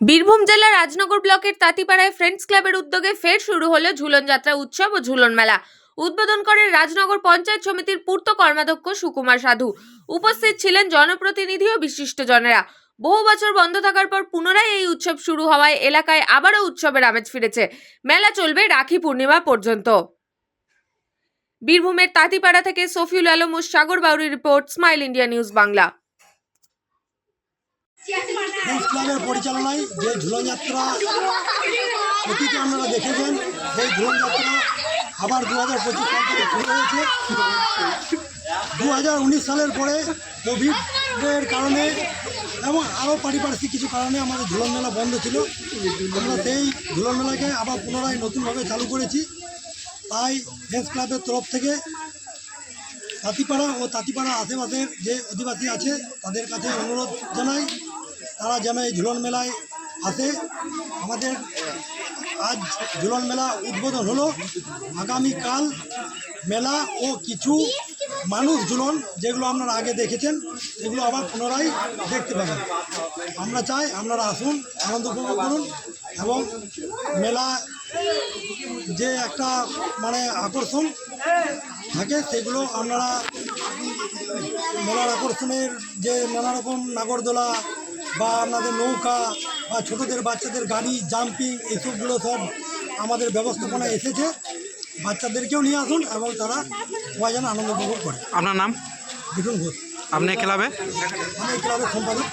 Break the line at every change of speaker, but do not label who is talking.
বীরভূম জেলার রাজনগর ব্লকের তাঁতিপাড়ায় ফ্রেন্ডস ক্লাবের উদ্যোগে ফের শুরু হলো ঝুলন যাত্রা উৎসব ও ঝুলন মেলা। উদ্বোধন করেন রাজনগর পঞ্চায়েত সমিতির পূর্ত কর্মাধ্যক্ষ সুকুমার সাধু। উপস্থিত ছিলেন জনপ্রতিনিধি ও বিশিষ্টজনেরা। বহু বছর বন্ধ থাকার পর পুনরায় এই উৎসব শুরু হওয়ায় এলাকায় আবারও উৎসবের আমেজ ফিরেছে। মেলা চলবে রাখি পূর্ণিমা পর্যন্ত। বীরভূমের তাঁতিপাড়া থেকে সফিউল আলম ও Sagar বাউরির report, smile India news Bangla.
Friends ক্লাবের পরিচালনায় যে ঝুলন যাত্রা অতীতে আপনারা দেখেছেন, সেই ঝুলন যাত্রা আবার দু হাজার পঁচিশ সাল থেকে শুরু হয়েছে। দু হাজার উনিশ সালের পরে কোভিডের কারণে এবং আরও পারিপার্শ্বিক কিছু কারণে আমাদের ঝুলন মেলা বন্ধ ছিল। আমরা সেই ঝুলন মেলাকে আবার পুনরায় নতুনভাবে চালু করেছি। তাই ফ্রেন্ডস ক্লাবের তরফ থেকে তাঁতিপাড়া ও তাঁতিপাড়া আশেপাশের যে অধিবাসী আছে, তাদের কাছে অনুরোধ জানাই। তারা যেন এই ঝুলন মেলায় আসে। আমাদের আজ ঝুলন মেলা উদ্বোধন হলো। আগামীকাল মেলা ও কিছু মানুষ ঝুলন, যেগুলো আপনারা আগে দেখেছেন, সেগুলো আবার পুনরায় দেখতে পাবেন। আমরা চাই আপনারা আসুন, আনন্দ উপভোগ করুন এবং মেলা যে একটা মানে আকর্ষণ থাকে, সেগুলো আপনারা মেলার আকর্ষণের যে নানা রকম নাগরদোলা বা আপনাদের নৌকা বা ছোটোদের বাচ্চাদের গাড়ি জাম্পিং এসবগুলো সব আমাদের ব্যবস্থাপনা এসেছে। বাচ্চাদেরকেও নিয়ে আসুন এবং তারা সবাই যেন আনন্দ উপভোগ করে।
আপনার নাম?
বিপুল ঘোষ।
আপনি ক্লাবে?
আমি এই ক্লাবের সম্পাদক।